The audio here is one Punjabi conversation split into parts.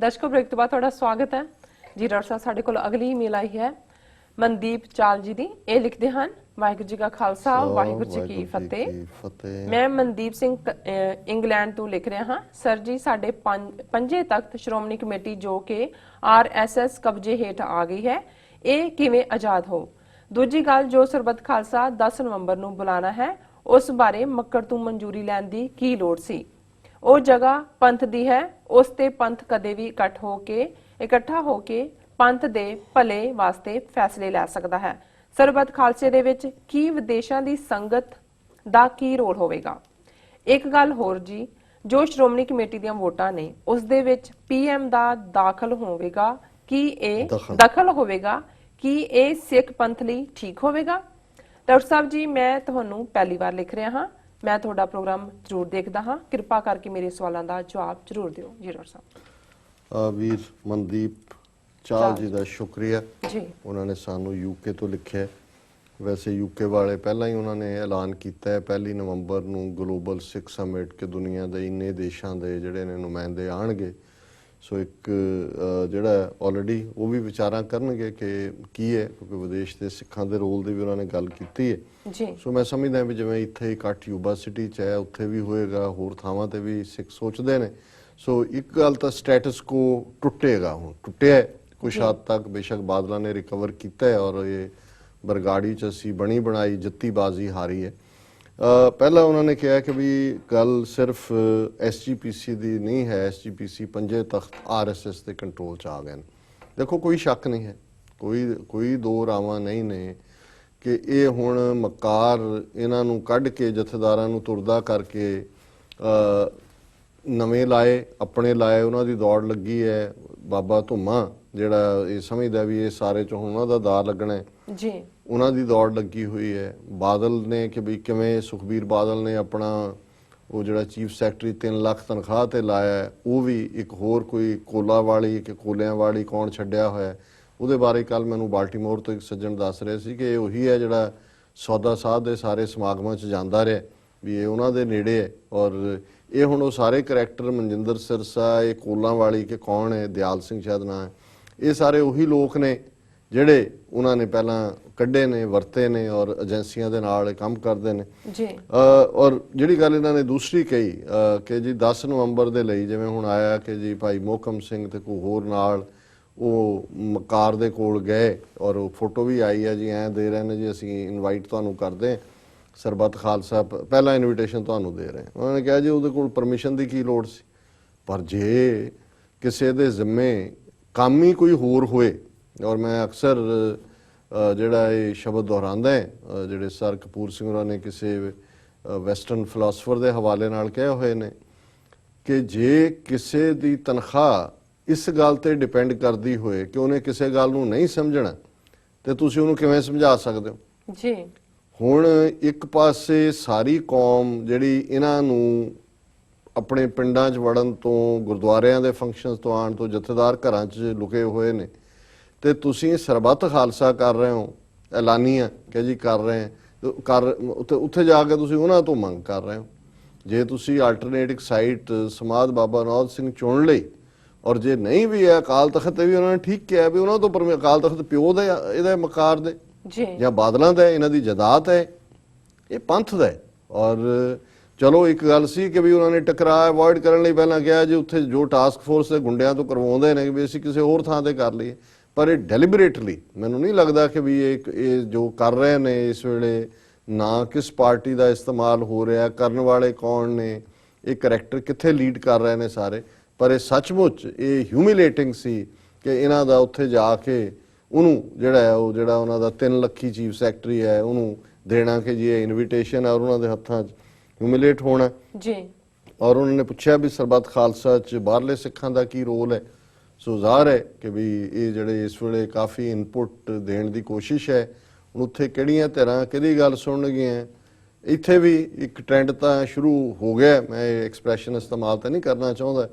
ਦਰਸ਼ਕੋ ਬ੍ਰੇਕ ਤੋਂ ਬਾਅਦ ਤੁਹਾਡਾ ਸਵਾਗਤ ਹੈ। ਜੀ ਡਾਕਟਰ ਸਾਹਿਬ ਸਾਡੇ ਕੋਲ ਅਗਲੀ ਈਮੇਲ ਆਈ ਹੈ। ਮਨਦੀਪ ਚਾਲ ਜੀ ਦੀ। ਇਹ ਲਿਖਦੇ ਹਨ ਵਾਹਿਗੁਰੂ ਜੀ ਕਾ ਖਾਲਸਾ ਵਾਹਿਗੁਰੂ ਜੀ ਕੀ ਫਤਿਹ। ਮੈਂ ਮਨਦੀਪ ਸਿੰਘ ਇੰਗਲੈਂਡ ਤੋਂ ਲਿਖ ਰਿਹਾ ਹਾਂ। ਸਰ ਜੀ ਸਾਡੇ ਪੰਜ- ਪੰਜੇ ਤਖਤ ਸ਼੍ਰੋਮਣੀ ਕਮੇਟੀ ਜੋ ਕਿ ਆਰਐਸਐਸ ਕਬਜ਼ੇ ਹੇਠ ਆ ਗਈ ਹੈ ਇਹ ਕਿਵੇਂ ਆਜ਼ਾਦ ਹੋ? ਦੂਜੀ ਗੱਲ ਜੋ ਸਰਬੱਤ ਖਾਲਸਾ 10 ਨਵੰਬਰ ਨੂੰ ਬੁਲਾਣਾ ਹੈ ਉਸ ਬਾਰੇ ਮੱਕੜ ਤੋਂ ਮਨਜ਼ੂਰੀ ਲੈਣ ਦੀ ਕੀ ਲੋੜ ਸੀ? ਉਹ ਜਗ੍ਹਾ ਪੰਥ ਦੀ ਹੈ ਉਸ ਤੇ ਪੰਥ ਕਦੇ ਵੀ ਇਕੱਠ ਹੋ ਕੇ ਇਕੱਠਾ ਹੋ ਕੇ ਪੰਥ ਦੇ ਭਲੇ ਵਾਸਤੇ ਫੈਸਲੇ ਲੈ ਸਕਦਾ ਹੈ। ਸਰਬੱਤ ਖਾਲਸੇ ਦੇ ਵਿੱਚ ਕੀ ਵਿਦੇਸ਼ਾਂ ਦੀ ਸੰਗਤ ਦਾ ਕੀ ਰੋਲ ਹੋਵੇਗਾ? ਇੱਕ ਗੱਲ ਹੋਰ ਜੀ ਜੋ ਸ਼੍ਰੋਮਣੀ ਕਮੇਟੀ ਦੀਆਂ ਵੋਟਾਂ ਨੇ ਉਸ ਦੇ ਵਿੱਚ ਪੀਐਮ ਦਾ ਦਾਖਲ ਹੋਵੇਗਾ ਕੀ ਇਹ ਦਖਲ। ਦਖਲ ਹੋਵੇਗਾ ਕੀ ਇਹ ਸਿੱਖ ਪੰਥ ਲਈ ਠੀਕ ਹੋਵੇਗਾ? ਡਾਕਟਰ ਸਾਹਿਬ ਜੀ ਮੈਂ ਤੁਹਾਨੂੰ ਪਹਿਲੀ ਵਾਰ ਲਿਖ ਰਿਹਾ ਹਾਂ। ਮੈਂ ਤੁਹਾਡਾ ਪ੍ਰੋਗਰਾਮ ਜ਼ਰੂਰ ਦੇਖਦਾ ਹਾਂ। ਕਿਰਪਾ ਕਰਕੇ ਮੇਰੇ ਸਵਾਲਾਂ ਦਾ ਜਵਾਬ ਜ਼ਰੂਰ ਦਿਓ। ਜੀ ਡਾਕਟਰ ਸਾਹਿਬ। ਆ ਵੀਰ ਮਨਦੀਪ ਚਾਲ ਜੀ ਦਾ ਸ਼ੁਕਰੀਆ। ਜੀ। ਉਹਨਾਂ ਨੇ ਸਾਨੂੰ ਯੂਕੇ ਤੋਂ ਲਿਖਿਆ। ਵੈਸੇ ਯੂਕੇ ਵਾਲੇ ਪਹਿਲਾਂ ਹੀ ਉਹਨਾਂ ਨੇ ਐਲਾਨ ਕੀਤਾ ਹੈ। ਪਹਿਲੀ ਨਵੰਬਰ ਨੂੰ ਗਲੋਬਲ ਸਿੱਖ ਸਮਿਟ ਕਿ ਦੁਨੀਆ ਦੇ ਇੰਨੇ ਦੇਸ਼ਾਂ ਦੇ ਜਿਹੜੇ ਨੇ ਨੁਮਾਇੰਦੇ ਆਣਗੇ। ਸੋ ਇੱਕ ਜਿਹੜਾ ਆਲਰੇਡੀ ਉਹ ਵੀ ਵਿਚਾਰਾਂ ਕਰਨਗੇ ਕਿ ਕੀ ਹੈ ਕਿਉਂਕਿ ਵਿਦੇਸ਼ ਦੇ ਸਿੱਖਾਂ ਦੇ ਰੋਲ ਦੀ ਵੀ ਉਹਨਾਂ ਨੇ ਗੱਲ ਕੀਤੀ ਹੈ। ਜੀ। ਸੋ ਮੈਂ ਸਮਝਦਾ ਵੀ ਜਿਵੇਂ ਇੱਥੇ ਇਕੱਠ ਯੂਬਾ ਸਿਟੀ ਚ ਹੈ ਉੱਥੇ ਵੀ ਹੋਏਗਾ ਹੋਰ ਥਾਵਾਂ ਤੇ ਵੀ ਸਿੱਖ ਸੋਚਦੇ ਨੇ। ਸੋ ਇੱਕ ਗੱਲ ਤਾਂ ਸਟੇਟਸ ਕੋ ਟੁੱਟੇਗਾ ਹੁਣ ਟੁੱਟਿਆ। ਕੁਛ ਹੱਦ ਤੱਕ ਬੇਸ਼ੱਕ ਬਾਦਲਾਂ ਨੇ ਰਿਕਵਰ ਕੀਤਾ ਹੈ ਔਰ ਇਹ ਬਰਗਾੜੀ ਚ ਅਸੀਂ ਬਣੀ ਬਣਾਈ ਜੱਤੀ ਬਾਜ਼ੀ ਹਾਰੀ ਹੈ। ਪਹਿਲਾਂ ਉਹਨਾਂ ਨੇ ਕਿਹਾ ਕਿ ਵੀ ਗੱਲ ਸਿਰਫ ਐਸਜੀਪੀਸੀ ਦੀ ਨਹੀਂ ਹੈ ਐਸਜੀਪੀਸੀ ਪੰਜੇ ਤਖਤ ਆਰਐਸਐਸ ਦੇ ਕੰਟਰੋਲ ਚ ਆ ਗਏ ਨੇ। ਦੇਖੋ, ਕੋਈ ਸ਼ੱਕ ਨਹੀਂ ਹੈ। ਕੋਈ ਕੋਈ ਦੋ ਰਾਵਾਂ ਨਹੀਂ ਨੇ ਕਿ ਇਹ ਹੁਣ ਮਕਾਰ ਇਹਨਾਂ ਨੂੰ ਕੱਢ ਕੇ, ਜਥੇਦਾਰਾਂ ਨੂੰ ਤੁਰਦਾ ਕਰਕੇ ਨਵੇਂ ਲਾਏ, ਆਪਣੇ ਲਾਏ, ਉਹਨਾਂ ਦੀ ਦੌੜ ਲੱਗੀ ਹੈ। ਬਾਬਾ ਧੁੰਮਾ ਜਿਹੜਾ ਇਹ ਸਮਝਦਾ ਵੀ ਇਹ ਸਾਰੇ ਚ ਹੁਣ ਉਹਨਾਂ ਦਾ ਦਾਰ ਲੱਗਣਾ ਹੈ। ਜੀ। ਉਹਨਾਂ ਦੀ ਦੌੜ ਲੱਗੀ ਹੋਈ ਹੈ। ਬਾਦਲ ਨੇ ਕਿ ਵੀ ਕਿਵੇਂ ਸੁਖਬੀਰ ਬਾਦਲ ਨੇ ਆਪਣਾ ਉਹ ਜਿਹੜਾ ਚੀਫ ਸੈਕਟਰੀ 3 ਲੱਖ ਤਨਖਾਹ ਤੇ ਲਾਇਆ ਉਹ ਵੀ ਇੱਕ ਹੋਰ ਕੋਈ ਕੋਲਾ ਵਾਲੀ ਕਿ ਕੋਲਿਆਂ ਵਾਲੀ ਕੌਣ ਛੱਡਿਆ ਹੋਇਆ ਉਹਦੇ ਬਾਰੇ ਕੱਲ ਮੈਨੂੰ ਬਾਲਟੀਮੋਰ ਤੋਂ ਇੱਕ ਸੱਜਣ ਦੱਸ ਰਿਹਾ ਸੀ ਕਿ ਇਹ ਉਹੀ ਹੈ ਜਿਹੜਾ ਸੌਦਾ ਸਾਧ ਦੇ ਸਾਰੇ ਸਮਾਗਮਾਂ 'ਚ ਜਾਂਦਾ ਰਿਹਾ ਵੀ ਇਹ ਉਹਨਾਂ ਦੇ ਨੇੜੇ ਹੈ ਔਰ ਇਹ ਹੁਣ ਉਹ ਸਾਰੇ ਕਰੈਕਟਰ ਮਨਜਿੰਦਰ ਸਿਰਸਾ, ਇਹ ਕੋਲਾਂ ਵਾਲੀ ਕਿ ਕੌਣ ਹੈ, ਦਿਆਲ ਸਿੰਘ ਸ਼ਾਇਦ ਨਾਂ ਹੈ, ਇਹ ਸਾਰੇ ਉਹੀ ਲੋਕ ਨੇ ਜਿਹੜੇ ਉਹਨਾਂ ਨੇ ਪਹਿਲਾਂ ਕੱਢੇ ਨੇ ਵਰਤੇ ਨੇ ਔਰ ਏਜੰਸੀਆਂ ਦੇ ਨਾਲ ਕੰਮ ਕਰਦੇ ਨੇ। ਜੀ। ਅ, ਔਰ ਜਿਹੜੀ ਗੱਲ ਇਹਨਾਂ ਨੇ ਦੂਸਰੀ ਕਹੀ ਕਿ ਜੀ 10 ਨਵੰਬਰ ਦੇ ਲਈ ਜਿਵੇਂ ਹੁਣ ਆਇਆ ਕਿ ਜੀ ਭਾਈ ਮੋਹਕਮ ਸਿੰਘ ਤੇ ਕੋਈ ਹੋਰ ਨਾਲ ਉਹ ਮਕਾਰ ਦੇ ਕੋਲ ਗਏ ਔਰ ਉਹ ਫੋਟੋ ਵੀ ਆਈ ਹੈ ਜੀ ਐਂ ਦੇ ਰਹੇ ਨੇ ਜੀ ਅਸੀਂ ਇਨਵਾਈਟ ਤੁਹਾਨੂੰ ਕਰਦੇ ਸਰਬੱਤ ਖਾਲਸਾ ਪਹਿਲਾ ਇਨਵੀਟੇਸ਼ਨ ਤੁਹਾਨੂੰ ਦੇ ਰਹੇ ਉਹਨਾਂ ਨੇ ਕਿਹਾ ਜੀ ਉਹਦੇ ਕੋਲ ਪਰਮਿਸ਼ਨ ਦੀ ਕੀ ਲੋੜ ਸੀ? ਪਰ ਜੇ ਕਿਸੇ ਦੇ ਜ਼ਿੰਮੇ ਕੰਮ ਹੀ ਕੋਈ ਹੋਰ ਹੋਏ ਔਰ ਮੈਂ ਅਕਸਰ ਜਿਹੜਾ ਇਹ ਸ਼ਬਦ ਦੁਹਰਾਉਂਦਾ ਹੈ ਜਿਹੜੇ ਸਰ ਕਪੂਰ ਸਿੰਘ ਹੋਰਾਂ ਨੇ ਕਿਸੇ ਵੈਸਟਰਨ ਫਿਲਾਸਫਰ ਦੇ ਹਵਾਲੇ ਨਾਲ ਕਹੇ ਹੋਏ ਨੇ ਕਿ ਜੇ ਕਿਸੇ ਦੀ ਤਨਖਾਹ ਇਸ ਗੱਲ ਤੇ ਡਿਪੈਂਡ ਕਰਦੀ ਹੋਏ ਕਿ ਉਹਨੇ ਕਿਸੇ ਗੱਲ ਨੂੰ ਨਹੀਂ ਸਮਝਣਾ ਤੇ ਤੁਸੀਂ ਉਹਨੂੰ ਕਿਵੇਂ ਸਮਝਾ ਸਕਦੇ ਹੋ? ਜੀ। ਹੁਣ ਇੱਕ ਪਾਸੇ ਸਾਰੀ ਕੌਮ ਜਿਹੜੀ ਇਹਨਾਂ ਨੂੰ ਆਪਣੇ ਪਿੰਡਾਂ 'ਚ ਵੜਨ ਤੋਂ ਗੁਰਦੁਆਰਿਆਂ ਦੇ ਫੰਕਸ਼ਨਸ ਤੋਂ ਆਉਣ ਤੋਂ ਜਥੇਦਾਰ ਘਰਾਂ 'ਚ ਲੁਕੇ ਹੋਏ ਨੇ ਤੇ ਤੁਸੀਂ ਸਰਬੱਤ ਖਾਲਸਾ ਕਰ ਰਹੇ ਹੋ ਐਲਾਨੀਆਂ ਕਿ ਜੀ ਕਰ ਰਹੇ ਕਰ ਉੱਥੇ ਉੱਥੇ ਜਾ ਕੇ ਤੁਸੀਂ ਉਹਨਾਂ ਤੋਂ ਮੰਗ ਕਰ ਰਹੇ ਹੋ। ਜੇ ਤੁਸੀਂ ਆਲਟਰਨੇਟਿਵ ਸਾਈਟ ਸਮਾਦ ਬਾਬਾ ਨੌਜ ਸਿੰਘ ਚੁਣ ਲਈ ਔਰ ਜੇ ਨਹੀਂ ਵੀ ਹੈ ਅਕਾਲ ਤਖਤ ਤੇ ਵੀ ਉਹਨਾਂ ਨੇ ਠੀਕ ਕਿਹਾ ਵੀ ਉਹਨਾਂ ਤੋਂ ਪਰਮੇ ਅਕਾਲ ਤਖਤ ਪਿਓ ਦਾ ਇਹਦਾ ਮਕਾਰ ਦੇ ਜੀ। ਜਾਂ ਬਾਦਲਾਂ ਦਾ ਇਹਨਾਂ ਦੀ ਜਦਾਤ ਹੈ ਇਹ ਪੰਥ ਦਾ ਔਰ ਚਲੋ ਇੱਕ ਗੱਲ ਸੀ ਕਿ ਵੀ ਉਹਨਾਂ ਨੇ ਟਕਰਾਅ ਅਵੋਇਡ ਕਰਨ ਲਈ ਪਹਿਲਾਂ ਕਿਹਾ ਜੀ ਉੱਥੇ ਜੋ ਟਾਸਕ ਫੋਰਸ ਦੇ ਗੁੰਡਿਆਂ ਤੋਂ ਕਰਵਾਉਂਦੇ ਨੇ ਵੀ ਅਸੀਂ ਕਿਸੇ ਹੋਰ ਥਾਂ ਤੇ ਕਰ ਲਈਏ। ਪਰ ਇਹ ਡੈਲੀਬਰੇਟਲੀ ਮੈਨੂੰ ਨਹੀਂ ਲੱਗਦਾ ਕਿ ਵੀ ਇਹ ਇਹ ਜੋ ਕਰ ਰਹੇ ਨੇ ਇਸ ਵੇਲੇ ਨਾ ਕਿਸ ਪਾਰਟੀ ਦਾ ਇਸਤੇਮਾਲ ਹੋ ਰਿਹਾ ਕਰਨ ਵਾਲੇ ਕੌਣ ਨੇ ਇਹ ਕਰੈਕਟਰ ਕਿੱਥੇ ਲੀਡ ਕਰ ਰਹੇ ਨੇ ਸਾਰੇ। ਪਰ ਇਹ ਸੱਚਮੁੱਚ ਇਹ ਹਿਊਮਿਲੇਟਿੰਗ ਸੀ ਕਿ ਇਹਨਾਂ ਦਾ ਉੱਥੇ ਜਾ ਕੇ ਉਹਨੂੰ ਜਿਹੜਾ ਹੈ ਉਹ ਜਿਹੜਾ ਉਹਨਾਂ ਦਾ 3 ਲੱਖੀ ਚੀਫ ਸੈਕਟਰੀ ਹੈ ਉਹਨੂੰ ਦੇਣਾ ਕਿ ਜੀ ਇਹ ਇਨਵੀਟੇਸ਼ਨ ਹੈ ਔਰ ਉਹਨਾਂ ਦੇ ਹੱਥਾਂ 'ਚ ਹਿਊਮਿਲੇਟ ਹੋਣਾ। ਜੀ। ਔਰ ਉਹਨਾਂ ਨੇ ਪੁੱਛਿਆ ਵੀ ਸਰਬੱਤ ਖਾਲਸਾ 'ਚ ਬਾਹਰਲੇ ਸਿੱਖਾਂ ਦਾ ਕੀ ਰੋਲ ਹੈ? ਸੋ ਜ਼ਾਹਰ ਹੈ ਕਿ ਵੀ ਇਹ ਜਿਹੜੇ ਇਸ ਵੇਲੇ ਕਾਫੀ ਇਨਪੁਟ ਦੇਣ ਦੀ ਕੋਸ਼ਿਸ਼ ਹੈ ਹੁਣ ਉੱਥੇ ਕਿਹੜੀਆਂ ਧਿਰਾਂ ਕਿਹਦੀ ਗੱਲ ਸੁਣਨਗੀਆਂ ਇੱਥੇ ਵੀ ਇੱਕ ਟ੍ਰੈਂਡ ਤਾਂ ਸ਼ੁਰੂ ਹੋ ਗਿਆ। ਮੈਂ ਇਹ ਐਕਸਪ੍ਰੈਸ਼ਨ ਇਸਤੇਮਾਲ ਤਾਂ ਨਹੀਂ ਕਰਨਾ ਚਾਹੁੰਦਾ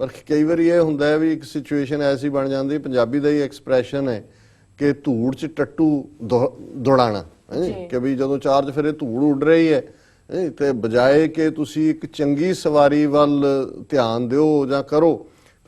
ਪਰ ਕਈ ਵਾਰੀ ਇਹ ਹੁੰਦਾ ਹੈ ਵੀ ਇੱਕ ਸਿਚੁਏਸ਼ਨ ਐਸੀ ਬਣ ਜਾਂਦੀ ਪੰਜਾਬੀ ਦਾ ਹੀ ਐਕਸਪ੍ਰੈਸ਼ਨ ਹੈ ਕਿ ਧੂੜ 'ਚ ਟੱਟੂ ਦੌੜਾਣਾ। ਕਿ ਵੀ ਜਦੋਂ ਚਾਰਜ ਫਿਰੇ ਧੂੜ ਉੱਡ ਰਹੀ ਹੈਂ, ਤੇ ਬਜਾਏ ਕਿ ਤੁਸੀਂ ਇੱਕ ਚੰਗੀ ਸਵਾਰੀ ਵੱਲ ਧਿਆਨ ਦਿਓ ਜਾਂ ਕਰੋ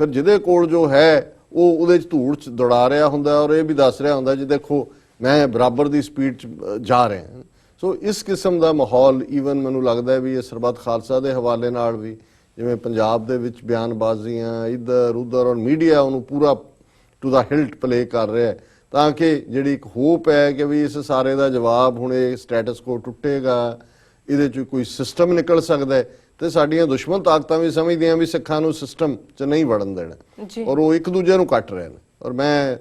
ਫਿਰ ਜਿਹਦੇ ਕੋਲ ਜੋ ਹੈ, ਉਹ ਉਹਦੇ ਚ ਧੂੜ ਚ ਦੌੜਾ ਰਿਹਾ ਹੁੰਦਾ ਔਰ ਇਹ ਵੀ ਦੱਸ ਰਿਹਾ ਹੁੰਦਾ ਜੀ, ਦੇਖੋ, ਮੈਂ ਬਰਾਬਰ ਦੀ ਸਪੀਡ ਚ ਜਾ ਰਿਹਾ ਸੋ ਇਸ ਕਿਸਮ ਦਾ ਮਾਹੌਲ ਈਵਨ ਮੈਨੂੰ ਲੱਗਦਾ ਵੀ ਇਹ ਸਰਬੱਤ ਖਾਲਸਾ ਦੇ ਹਵਾਲੇ ਨਾਲ ਵੀ, ਜਿਵੇਂ ਪੰਜਾਬ ਦੇ ਵਿੱਚ ਬਿਆਨਬਾਜ਼ੀਆਂ ਇੱਧਰ ਉੱਧਰ ਔਰ ਮੀਡੀਆ ਉਹਨੂੰ ਪੂਰਾ ਟੂ ਦਾ ਹਿਲਟ ਪਲੇ ਕਰ ਰਿਹਾ ਹੈ, ਤਾਂ ਕਿ ਜਿਹੜੀ ਇੱਕ ਹੋਪ ਹੈ ਕਿ ਵੀ ਇਸ ਸਾਰੇ ਦਾ ਜਵਾਬ ਹੁਣ ਇਹ ਸਟੇਟਸ ਕੋ ਟੁੱਟੇਗਾ, ਇਹਦੇ ਚ ਕੋਈ ਸਿਸਟਮ ਨਿਕਲ ਸਕਦਾ ਹੈ ਤੇ ਸਾਡੀਆਂ ਦੁਸ਼ਮਣ ਤਾਕਤਾਂ ਵੀ ਸਮਝਦੀਆਂ ਵੀ ਸਿੱਖਾਂ ਨੂੰ ਸਿਸਟਮ ਚ ਨਹੀਂ ਵੜਨ ਦੇਣਾ। ਔਰ ਉਹ ਇੱਕ ਦੂਜੇ ਨੂੰ ਕੱਟ ਰਹੇ ਨੇ। ਔਰ ਮੈਂ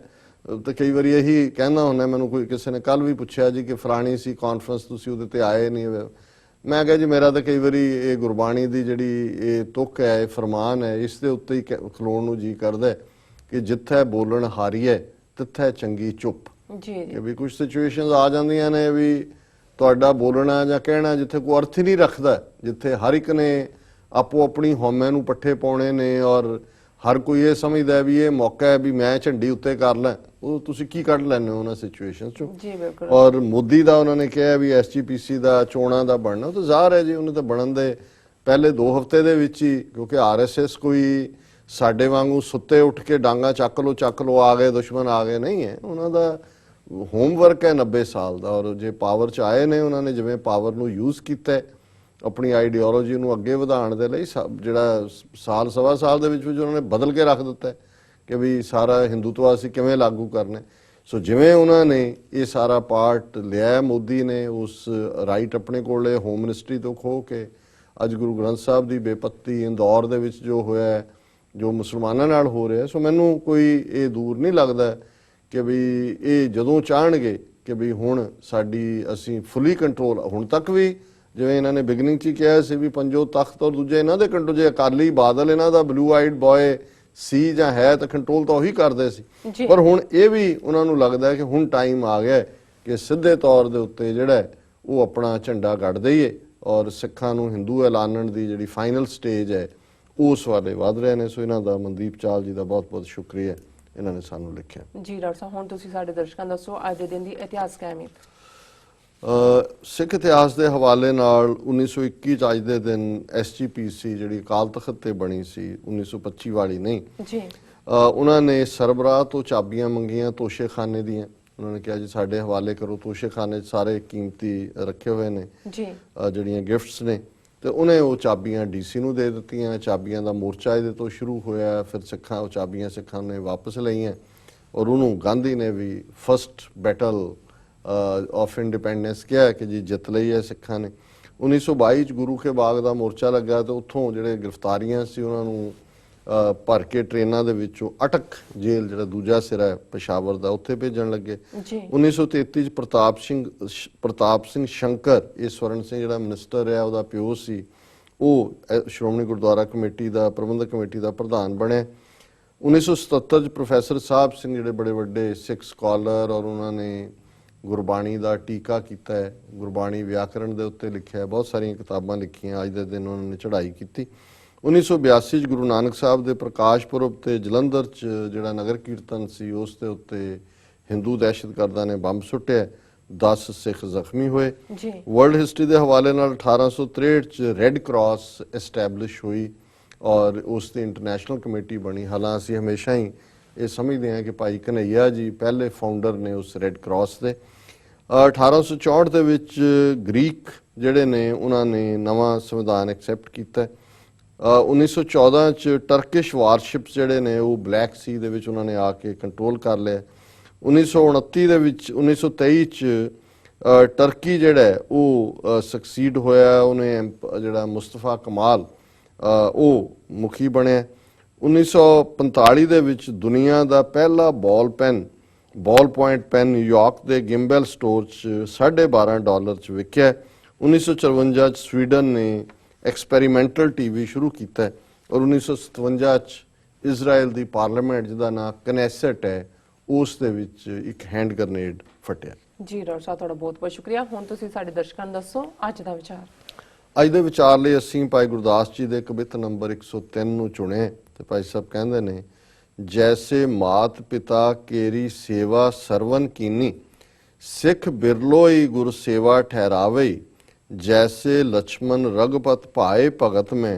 ਤੇ ਕਈ ਵਾਰੀ ਇਹੀ ਕਹਿੰਦਾ ਹੁੰਦਾ ਮੈਨੂੰ ਕੋਈ ਕਿਸੇ ਨੇ ਕੱਲ ਵੀ ਪੁੱਛਿਆ ਜੀ ਕਿ ਫਲਾਣੀ ਸੀ ਕਾਨਫਰੰਸ ਤੁਸੀਂ ਉਹਦੇ ਤੇ ਆਏ ਨਹੀਂ। ਮੈਂ ਕਿਹਾ ਜੀ ਮੇਰਾ ਤਾਂ ਕਈ ਵਾਰੀ ਇਹ ਗੁਰਬਾਣੀ ਦੀ ਜਿਹੜੀ ਇਹ ਤੁਕ ਹੈ ਇਹ ਫਰਮਾਨ ਹੈ ਇਸ ਦੇ ਉੱਤੇ ਹੀ ਖਲੋਣ ਨੂੰ ਜੀ ਕਰਦਾ ਕਿ ਜਿੱਥੇ ਬੋਲਣ ਹਾਰੀਏ ਤਿੱਥੇ ਚੰਗੀ ਚੁੱਪ। ਜੀ ਜੀ। ਕਿ ਵੀ ਕੁਝ ਸਿਚੁਏਸ਼ਨਸ ਆ ਜਾਂਦੀਆਂ ਨੇ ਵੀ ਤੁਹਾਡਾ ਬੋਲਣਾ ਜਾਂ ਕਹਿਣਾ ਜਿੱਥੇ ਕੋਈ ਅਰਥ ਹੀ ਨਹੀਂ ਰੱਖਦਾ ਜਿੱਥੇ ਹਰ ਇੱਕ ਨੇ ਆਪੋ ਆਪਣੀ ਹਉਮੈ ਨੂੰ ਪੱਠੇ ਪਾਉਣੇ ਨੇ ਔਰ ਹਰ ਕੋਈ ਇਹ ਸਮਝਦਾ ਵੀ ਇਹ ਮੌਕਾ ਹੈ ਵੀ ਮੈਂ ਝੰਡੀ ਉੱਤੇ ਕਰ ਲਾਂ। ਉਹ ਤੁਸੀਂ ਕੀ ਕੱਢ ਲੈਂਦੇ ਹੋ ਉਹਨਾਂ ਸਿਚੁਏਸ਼ਨਸ ਚੋਂ? ਜੀ ਬਿਲਕੁਲ। ਔਰ ਮੋਦੀ ਦਾ ਉਹਨਾਂ ਨੇ ਕਿਹਾ ਵੀ ਐਸਜੀਪੀਸੀ ਦਾ ਚੋਣਾਂ ਦਾ ਬਣਨਾ ਉਹ ਤਾਂ ਜ਼ਾਹਰ ਹੈ ਜੀ ਉਹਨੇ ਤਾਂ ਬਣਨ ਦੇ ਪਹਿਲੇ 2 ਹਫ਼ਤੇ ਦੇ ਵਿੱਚ ਹੀ ਕਿਉਂਕਿ ਆਰਐਸਐਸ ਕੋਈ ਸਾਡੇ ਵਾਂਗੂ ਸੁੱਤੇ ਉੱਠ ਕੇ ਡਾਂਗਾ ਚੱਕ ਲੋ ਚੱਕ ਲੋ ਆ ਗਏ ਦੁਸ਼ਮਣ ਆ ਗਏ ਨਹੀਂ ਹੈ। ਉਹਨਾਂ ਦਾ ਹੋਮਵਰਕ ਹੈ 90 ਸਾਲ ਦਾ ਔਰ ਜੇ ਪਾਵਰ ਚ ਆਏ ਨੇ ਉਹਨਾਂ ਨੇ ਜਿਵੇਂ ਪਾਵਰ ਨੂੰ ਯੂਜ਼ ਕੀਤਾ ਆਪਣੀ ਆਈਡੀਓਲੋਜੀ ਨੂੰ ਅੱਗੇ ਵਧਾਉਣ ਦੇ ਲਈ ਸਾ- ਜਿਹੜਾ ਸਾਲ ਸਵਾ ਸਾਲ ਦੇ ਵਿੱਚ ਵਿੱਚ ਉਹਨਾਂ ਨੇ ਬਦਲ ਕੇ ਰੱਖ ਦਿੱਤਾ ਕਿ ਵੀ ਸਾਰਾ ਹਿੰਦੂਤਵਾ ਅਸੀਂ ਕਿਵੇਂ ਲਾਗੂ ਕਰਨਾ ਸੋ ਜਿਵੇਂ ਉਹਨਾਂ ਨੇ ਇਹ ਸਾਰਾ ਪਾਰਟ ਲਿਆ ਮੋਦੀ ਨੇ ਉਸ ਰਾਈਟ ਆਪਣੇ ਕੋਲੇ ਹੋਮ ਮਿਨਿਸਟਰੀ ਤੋਂ ਖੋ ਕੇ ਅੱਜ ਗੁਰੂ ਗ੍ਰੰਥ ਸਾਹਿਬ ਦੀ ਬੇਪੱਤੀ ਇੰਦੌਰ ਦੇ ਵਿੱਚ ਜੋ ਹੋਇਆ ਜੋ ਮੁਸਲਮਾਨਾਂ ਨਾਲ ਹੋ ਰਿਹਾ ਸੋ ਮੈਨੂੰ ਕੋਈ ਇਹ ਦੂਰ ਨਹੀਂ ਲੱਗਦਾ ਕਿ ਵੀ ਇਹ ਜਦੋਂ ਚਾਹਣਗੇ ਕਿ ਵੀ ਹੁਣ ਸਾਡੀ ਅਸੀਂ ਫੁੱਲੀ ਕੰਟਰੋਲ ਹੁਣ ਤੱਕ ਵੀ ਜਿਵੇਂ ਇਹਨਾਂ ਨੇ ਬਿਗਨਿੰਗ 'ਚ ਹੀ ਕਿਹਾ ਸੀ ਵੀ ਪੰਜੋ ਤਖਤ ਔਰ ਦੂਜੇ ਇਹਨਾਂ ਦੇ ਕੰਟਰੋਲ ਜੇ ਅਕਾਲੀ ਬਾਦਲ ਇਹਨਾਂ ਦਾ ਬਲੂ ਆਈਡ ਬॉय ਸੀ ਜਾਂ ਹੈ ਤਾਂ ਕੰਟਰੋਲ ਤਾਂ ਉਹੀ ਕਰਦੇ ਸੀ। ਪਰ ਹੁਣ ਇਹ ਵੀ ਉਹਨਾਂ ਨੂੰ ਲੱਗਦਾ ਹੈ ਕਿ ਹੁਣ ਟਾਈਮ ਆ ਗਿਆ ਹੈ ਕਿ ਸਿੱਧੇ ਤੌਰ ਦੇ ਉੱਤੇ ਜਿਹੜਾ ਉਹ ਆਪਣਾ ਝੰਡਾ ਗੱਡ ਦਈਏ ਔਰ ਸਿੱਖਾਂ ਨੂੰ ਹਿੰਦੂ ਐਲਾਨਣ ਦੀ ਜਿਹੜੀ ਫਾਈਨਲ ਸਟੇਜ ਹੈ ਉਸ ਵਾਲੇ ਵਧ ਰਹੇ ਨੇ। ਸੋ ਇਹਨਾਂ ਦਾ ਮਨਦੀਪ ਚਾਲ ਜੀ ਦਾ ਬਹੁਤ ਬਹੁਤ ਸ਼ੁਕਰੀਆ। ਇਹਨਾਂ ਨੇ ਸਾਨੂੰ ਲਿਖਿਆ। ਜੀ ਡਾਕਟਰ ਸਾਹਿਬ ਹੁਣ ਤੁਸੀਂ ਸਾਡੇ ਦਰਸ਼ਕਾਂ ਦੱਸੋ ਅੱਜ ਦੇ ਦਿਨ ਦੀ ਇਤਿਹਾਸਕ ਅਹਿਮੀਅਤ ਅ, ਸਿੱਖ ਇਤਿਹਾਸ ਦੇ ਹਵਾਲੇ ਨਾਲ 1921 ਚ ਅੱਜ ਦੇ ਦਿਨ ਐਸਜੀਪੀਸੀ ਜਿਹੜੀ ਅਕਾਲ ਤਖਤ ਤੇ ਬਣੀ ਸੀ 1925 ਵਾਲੀ ਨਹੀਂ। ਜੀ। ਉਹਨਾਂ ਨੇ ਸਰਬਰਾਹ ਤੋਂ ਚਾਬੀਆਂ ਮੰਗੀਆਂ ਤੋਸ਼ੇਖਾਨੇ ਦੀਆਂ। ਉਹਨਾਂ ਨੇ ਕਿਹਾ ਜੀ ਸਾਡੇ ਹਵਾਲੇ ਕਰੋ ਤੋਸ਼ੇਖਾਨੇ 'ਚ ਸਾਰੇ ਕੀਮਤੀ ਰੱਖੇ ਹੋਏ ਨੇ। ਜੀ। ਜਿਹੜੀਆਂ ਗਿਫਟਸ ਨੇ। ਤੇ ਉਹਨੇ ਉਹ ਚਾਬੀਆਂ ਡੀਸੀ ਨੂੰ ਦੇ ਦਿੱਤੀਆਂ, ਚਾਬੀਆਂ ਦਾ ਮੋਰਚਾ ਇਹਦੇ ਤੋਂ ਸ਼ੁਰੂ ਹੋਇਆ, ਫਿਰ ਸਿੱਖਾਂ, ਉਹ ਚਾਬੀਆਂ ਸਿੱਖਾਂ ਨੇ ਵਾਪਸ ਲਈਆਂ ਔਰ ਉਹਨੂੰ ਗਾਂਧੀ ਨੇ ਵੀ ਫਰਸਟ ਬੈਟਲ ਆਫ ਇੰਡੀਪੈਂਡੈਂਸ ਕਿਹਾ ਕਿ ਜੀ ਜਿੱਤ ਲਈ ਹੈ ਸਿੱਖਾਂ ਨੇ। 1922 ਚ ਗੁਰੂ ਕੇ ਬਾਗ ਦਾ ਮੋਰਚਾ ਲੱਗਾ ਤੇ ਉੱਥੋਂ ਜਿਹੜੇ ਗ੍ਰਿਫਤਾਰੀਆਂ ਸੀ ਉਹਨਾਂ ਨੂੰ ਭਰ ਕੇ ਟ੍ਰੇਨਾਂ ਦੇ ਵਿੱਚੋਂ ਅਟਕ ਜੇਲ੍ਹ ਜਿਹੜਾ ਦੂਜਾ ਸਿਰਾ ਹੈ ਪਸ਼ਾਵਰ ਦਾ ਉੱਥੇ ਭੇਜਣ ਲੱਗੇ। ਜੀ। 1933 ਚ ਪ੍ਰਤਾਪ ਸਿੰਘ ਪ੍ਰਤਾਪ ਸਿੰਘ ਸ਼ੰਕਰ ਇਹ ਸਵਰਨ ਸਿੰਘ ਜਿਹੜਾ ਮਿਨਿਸਟਰ ਹੈ ਉਹਦਾ ਪਿਓ ਸੀ। ਉਹ ਸ਼੍ਰੋਮਣੀ ਗੁਰਦੁਆਰਾ ਕਮੇਟੀ ਦਾ ਪ੍ਰਬੰਧਕ ਕਮੇਟੀ ਦਾ ਪ੍ਰਧਾਨ ਬਣਿਆ। 1977 ਚ ਪ੍ਰੋਫੈਸਰ ਸਾਹਿਬ ਸਿੰਘ ਜਿਹੜੇ ਬੜੇ ਵੱਡੇ ਸਿੱਖ ਸਕਾਲਰ ਔਰ ਉਹਨਾਂ ਨੇ ਗੁਰਬਾਣੀ ਦਾ ਟੀਕਾ ਕੀਤਾ ਹੈ। ਗੁਰਬਾਣੀ ਵਿਆਕਰਣ ਦੇ ਉੱਤੇ ਲਿਖਿਆ ਹੈ। ਬਹੁਤ ਸਾਰੀਆਂ ਕਿਤਾਬਾਂ ਲਿਖੀਆਂ ਅੱਜ ਦੇ ਦਿਨ ਉਹਨਾਂ ਨੇ ਚੜ੍ਹਾਈ ਕੀਤੀ। 1982 ਚ ਗੁਰੂ ਨਾਨਕ ਸਾਹਿਬ ਦੇ ਪ੍ਰਕਾਸ਼ ਪੁਰਬ ਤੇ ਜਲੰਧਰ ਚ ਜਿਹੜਾ ਨਗਰ ਕੀਰਤਨ ਸੀ ਉਸ ਦੇ ਉੱਤੇ ਹਿੰਦੂ ਦਹਿਸ਼ਤਗਰਦਾਂ ਨੇ ਬੰਬ ਸੁੱਟਿਆ 10 ਸਿੱਖ ਜ਼ਖਮੀ ਹੋਏ। ਜੀ। ਵਰਲਡ ਹਿਸਟਰੀ ਦੇ ਹਵਾਲੇ ਨਾਲ 1863 ਚ ਰੈੱਡ ਕਰਾਸ ਐਸਟੈਬਲਿਸ਼ ਹੋਈ ਔਰ ਉਸ ਦੀ ਇੰਟਰਨੈਸ਼ਨਲ ਕਮੇਟੀ ਬਣੀ। ਹਾਲਾਂ ਅਸੀਂ ਹਮੇਸ਼ਾ ਹੀ ਇਹ ਸਮਝਦੇ ਹਾਂ ਕਿ ਭਾਈ ਕਨਈਆ ਜੀ ਪਹਿਲੇ ਫਾਊਂਡਰ ਨੇ ਉਸ ਰੈੱਡ ਕਰਾਸ ਦੇ। ਅ, 1864 ਦੇ ਵਿੱਚ ਗ੍ਰੀਕ ਜਿਹੜੇ ਨੇ ਉਹਨਾਂ ਨੇ ਨਵਾਂ ਸੰਵਿਧਾਨ ਐਕਸੈਪਟ ਕੀਤਾ। 1914 ਚ ਟਰਕਿਸ਼ ਵਾਰਸ਼ਿਪਸ ਜਿਹੜੇ ਨੇ, ਉਹ ਬਲੈਕ ਸੀ ਦੇ ਵਿੱਚ ਉਹਨਾਂ ਨੇ ਆ ਕੇ ਕੰਟਰੋਲ ਕਰ ਲਿਆ। 1929 ਦੇ ਵਿੱਚ 1923 ਚ ਟਰਕੀ ਜਿਹੜਾ ਉਹ ਸਕਸੀਡ ਹੋਇਆ ਉਹਨੇ ਐਂਪ- ਜਿਹੜਾ ਮੁਸਤਫਾ ਕਮਾਲ ਉਹ ਮੁਖੀ ਬਣਿਆ। 1945 ਦੇ ਵਿੱਚ ਦੁਨੀਆ ਦਾ ਪਹਿਲਾ ball pen ball point pen New York ਦੇ ਗਿੰਬਲ ਸਟੋਰ 'ਚ 12.5 ਡਾਲਰ 'ਚ ਵਿਕਿਆ। 1954 'ਚ ਸਵੀਡਨ ਨੇ ਐਕਸਪੈਰੀਮੈਂਟਲ ਟੀਵੀ ਸ਼ੁਰੂ ਕੀਤਾ ਔਰ 1957 'ਚ ਇਜ਼ਰਾਈਲ ਦੀ ਪਾਰਲੀਮੈਂਟ ਜਿਹਦਾ ਨਾਮ ਕਨੈਸਟ ਹੈ ਉਸ ਦੇ ਵਿੱਚ ਇੱਕ ਹੈਂਡ ਗ੍ਰਨੇਡ ਫਟਿਆ। ਜੀ ਡਾਕਟਰ ਸਾਹਿਬ ਤੁਹਾਡਾ ਬਹੁਤ ਬਹੁਤ ਸ਼ੁਕਰੀਆ। ਹੁਣ ਤੁਸੀਂ ਸਾਡੇ ਦਰਸ਼ਕਾਂ ਨੂੰ ਦੱਸੋ ਅੱਜ ਦਾ ਵਿਚਾਰ। ਅੱਜ ਦੇ ਵਿਚਾਰ ਲਈ ਅਸੀਂ ਭਾਈ ਗੁਰਦਾਸ ਜੀ ਦੇ ਕਵਿਤ ਨੰਬਰ 103 ਨੂੰ ਚੁਣਿਆ ਤੇ ਭਾਈ ਸਾਹਿਬ ਕਹਿੰਦੇ ਨੇ ਜੈਸੇ ਮਾਤ ਪਿਤਾ ਕੇਰੀ ਸੇਵਾ ਸਰਵਨ ਕੀਨੀ ਸਿੱਖ ਬਿਰਲੋਈ ਗੁਰ ਸੇਵਾ ਠਹਿਰਾਵੇ ਜੈਸੇ ਲక్ష్మణ ਰਗਪਤ ਭਾਏ ਭਗਤ ਮੈਂ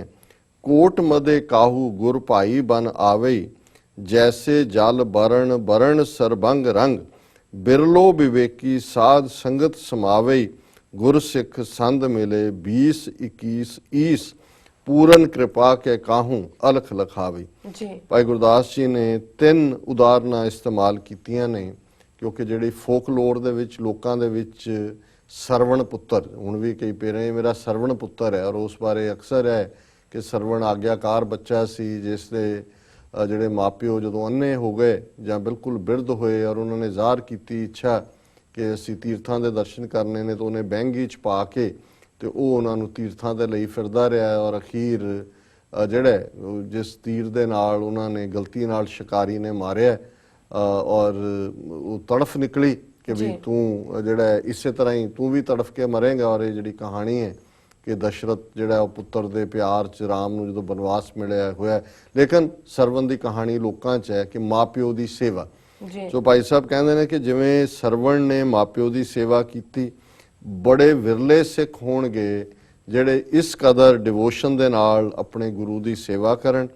ਕੋਟ ਮਦੇ ਕਾਹੂ ਗੁਰ ਭਾਈ ਬਨ ਆਵੇ ਜੈਸੇ ਜਲ ਬਰਣ ਬਰਣ ਸਰਬੰਗ ਰੰਗ ਬਿਰਲੋ ਵਿਵੇਕੀ ਸਾਧ ਸੰਗਤ ਸਮਾਵੇ ਗੁਰ ਸਿੱਖ ਸੰਧ ਮਿਲੇ 20 21 ਈਸ ਪੂਰਨ ਕਿਰਪਾ ਕੇ ਕਾਹੂ ਅਲਖ ਲਖਾਵੇ ਜੀ ਭਾਈ ਗੁਰਦਾਸ ਜੀ ਨੇ ਤਿੰਨ ਉਦਾਹਰਨਾਂ ਇਸਤੇਮਾਲ ਕੀਤੀਆਂ ਨੇ ਕਿਉਂਕਿ ਜਿਹੜੀ ਫੋਕਲੋਰ ਦੇ ਵਿੱਚ ਲੋਕਾਂ ਦੇ ਵਿੱਚ ਸਰਵਣ ਪੁੱਤਰ। ਹੁਣ ਵੀ ਕਈ ਪੇਰੇ ਮੇਰਾ ਸਰਵਣ ਪੁੱਤਰ ਹੈ ਔਰ ਉਸ ਬਾਰੇ ਅਕਸਰ ਹੈ ਕਿ ਸਰਵਣ ਆਗਿਆਕਾਰ ਬੱਚਾ ਸੀ ਜਿਸ ਦੇ ਅ, ਜਿਹੜੇ ਮਾਪਿਓ ਜਦੋਂ ਅੰਨੇ ਹੋ ਗਏ ਜਾਂ ਬਿਲਕੁਲ ਬਿਰਧ ਹੋਏ ਔਰ ਉਹਨਾਂ ਨੇ ਜ਼ਾਹਰ ਕੀਤੀ ਇੱਛਾ ਕਿ ਅਸੀਂ ਤੀਰਥਾਂ ਦੇ ਦਰਸ਼ਨ ਕਰਨੇ ਨੇ ਤਾਂ ਉਹਨੇ ਬਹਿੰਗੀ ਚ ਪਾ ਕੇ ਤੇ ਉਹ ਉਹਨਾਂ ਨੂੰ ਤੀਰਥਾਂ ਦੇ ਲਈ ਫਿਰਦਾ ਰਿਹਾ ਔਰ ਅਖੀਰ ਜਿਹੜਾ ਜਿਸ ਤੀਰ ਦੇ ਨਾਲ ਉਹਨਾਂ ਨੇ ਗਲਤੀ ਨਾਲ ਸ਼ਿਕਾਰੀ ਨੇ ਮਾਰਿਆ ਔਰ ਉਹ ਤੜਫ ਨਿਕਲੀ। ਕਿ ਵੀ ਤੂੰ ਜਿਹੜਾ ਇਸੇ ਤਰ੍ਹਾਂ ਹੀ ਤੂੰ ਵੀ ਤੜਫ ਕੇ ਮਰੇਂਗਾ ਔਰ ਇਹ ਜਿਹੜੀ ਕਹਾਣੀ ਹੈ ਕਿ ਦਸ਼ਰਤ ਜਿਹੜਾ ਉਹ ਪੁੱਤਰ ਦੇ ਪਿਆਰ ਚ ਰਾਮ ਨੂੰ ਜਦੋਂ ਬਨਵਾਸ ਮਿਲਿਆ ਹੋਇਆ ਲੇਕਿਨ ਸਰਵਨ ਦੀ ਕਹਾਣੀ ਲੋਕਾਂ 'ਚ ਹੈ ਕਿ ਮਾਪਿਓ ਦੀ ਸੇਵਾ। ਜੀ। ਸੋ ਭਾਈ ਸਾਹਿਬ ਕਹਿੰਦੇ ਨੇ ਕਿ ਜਿਵੇਂ ਸਰਵਣ ਨੇ ਮਾਪਿਓ ਦੀ ਸੇਵਾ ਕੀਤੀ ਬੜੇ ਵਿਰਲੇ ਸਿੱਖ ਹੋਣਗੇ ਜਿਹੜੇ ਇਸ ਕਦਰ ਡਿਵੋਸ਼ਨ ਦੇ ਨਾਲ ਆਪਣੇ ਗੁਰੂ ਦੀ ਸੇਵਾ ਕਰਨ।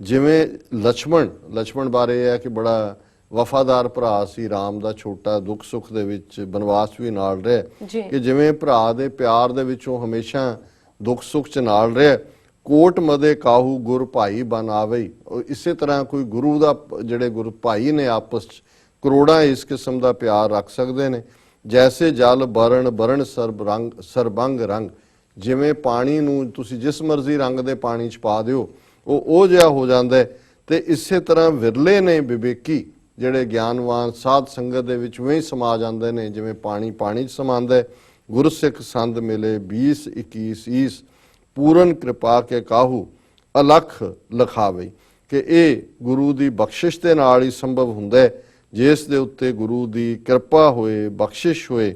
ਜਿਵੇਂ ਲక్ష్మణ ਲక్ష్మణ ਬਾਰੇ ਇਹ ਹੈ ਕਿ ਬੜਾ ਵਫਾਦਾਰ ਭਰਾ ਸੀ RAM ਦਾ ਛੋਟਾ ਦੁੱਖ ਸੁੱਖ ਦੇ ਵਿੱਚ ਬਨਵਾਸ ਵੀ ਨਾਲ ਰਿਹਾ। ਕਿ ਜਿਵੇਂ ਭਰਾ ਦੇ ਪਿਆਰ ਦੇ ਵਿੱਚੋਂ ਹਮੇਸ਼ਾ ਦੁੱਖ ਸੁੱਖ ਚ ਨਾਲ ਰਿਹਾ ਕੋਟ ਮਦੇ ਕਾਹੂ ਗੁਰ ਭਾਈ ਬਨਾਵੇ ਇਸੇ ਤਰ੍ਹਾਂ ਕੋਈ ਗੁਰੂ ਦਾ ਜਿਹੜੇ ਗੁਰੂ ਭਾਈ ਨੇ ਆਪਸ ਚ ਕਰੋੜਾਂ ਇਸ ਕਿਸਮ ਦਾ ਪਿਆਰ ਰੱਖ ਸਕਦੇ ਨੇ। ਜੈਸੇ ਜਲ ਬਰਨ ਬਰਨ ਸਰਬ ਰੰਗ ਸਰਬੰਗ ਰੰਗ। ਜਿਵੇਂ ਪਾਣੀ ਨੂੰ ਤੁਸੀਂ ਜਿਸ ਮਰਜ਼ੀ ਰੰਗ ਦੇ ਪਾਣੀ ਚ ਪਾ ਦਿਓ ਉਹ ਉਹ ਜਿਹਾ ਹੋ ਜਾਂਦਾ ਤੇ ਇਸੇ ਤਰ੍ਹਾਂ ਵਿਰਲੇ ਨੇ ਵਿਵੇਕੀ। ਜਿਹੜੇ ਗਿਆਨਵਾਨ ਸਾਧ ਸੰਗਤ ਦੇ ਵਿੱਚ ਉਵੇਂ ਹੀ ਸਮਾ ਜਾਂਦੇ ਨੇ, ਜਿਵੇਂ ਪਾਣੀ ਪਾਣੀ 'ਚ ਸਮਾਉਂਦਾ ਗੁਰਸਿੱਖ ਸੰਦ ਮਿਲੇ 20 21 ਈਸ, ਪੂਰਨ ਕਿਰਪਾ ਕੇ ਕਾਹੂ, ਅਲਖ ਲਖਾਵੇ ਕਿ ਇਹ ਗੁਰੂ ਦੀ ਬਖਸ਼ਿਸ਼ ਦੇ ਨਾਲ ਹੀ ਸੰਭਵ ਹੁੰਦਾ, ਜਿਸ ਦੇ ਉੱਤੇ ਗੁਰੂ ਦੀ ਕਿਰਪਾ ਹੋਏ, ਬਖਸ਼ਿਸ਼ ਹੋਏ,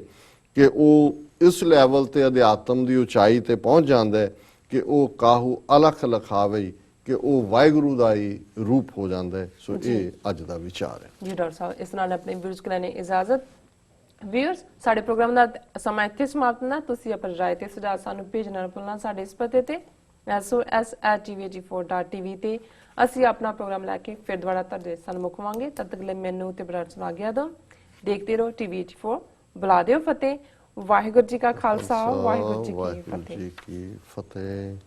ਕਿ ਉਹ ਇਸ ਲੈਵਲ ਤੇ ਅਧਿਆਤਮ ਦੀ ਉਚਾਈ ਤੇ ਪਹੁੰਚ ਜਾਂਦਾ ਹੈ ਕਿ ਉਹ ਕਾਹੂ ਅਲਖ ਲਖਾਵੇ ਕਿ ਉਹ ਵਾਹਿਗੁਰੂ ਦਾ ਹੀ ਰੂਪ ਹੋ ਜਾਂਦਾ ਹੈ। ਸੋ ਇਹ ਅੱਜ ਦਾ ਵਿਚਾਰ ਹੈ। ਜੀ ਡਾਕਟਰ ਸਾਹਿਬ ਇਸ ਨਾਲ ਆਪਣੇ ਵਿਊਜ਼ ਕੋਲ ਲੈਣੇ ਇਜਾਜ਼ਤ। ਵਿਊਅਰਸ ਸਾਡੇ ਪ੍ਰੋਗਰਾਮ ਦਾ ਸਮਾਂ ਇੱਥੇ ਸਮਾਪਤ ਨਾ ਤੁਸੀਂ ਆਪਣੀ ਰਾਏ ਤੇ ਸੁਝਾਅ ਸਾਨੂੰ ਭੇਜਣਾ ਨਾ ਭੁੱਲਣਾ ਸਾਡੇ ਇਸ ਪਤੇ ਤੇ। Sos@tvg4.tv ਤੇ ਅਸੀਂ ਆਪਣਾ ਪ੍ਰੋਗਰਾਮ ਲੈ ਕੇ ਫਿਰ ਦੁਬਾਰਾ ਤੁਹਾਡੇ ਸਨਮੁਖ ਹੋਵਾਂਗੇ। ਤਦ ਤੱਕ ਲਈ ਮੈਨੂੰ ਤੇ ਬਰਾੜ ਸੁਣਾ ਗਿਆ ਦੋ। ਦੇਖਦੇ ਰਹੋ TV84 ਬੁਲਾ ਦਿਓ ਫਤਿਹ। ਵਾਹਿਗੁਰੂ ਜੀ ਕਾ ਖਾਲਸਾ ਵਾਹਿਗੁਰੂ ਜੀ ਕੀ ਫਤਿਹ।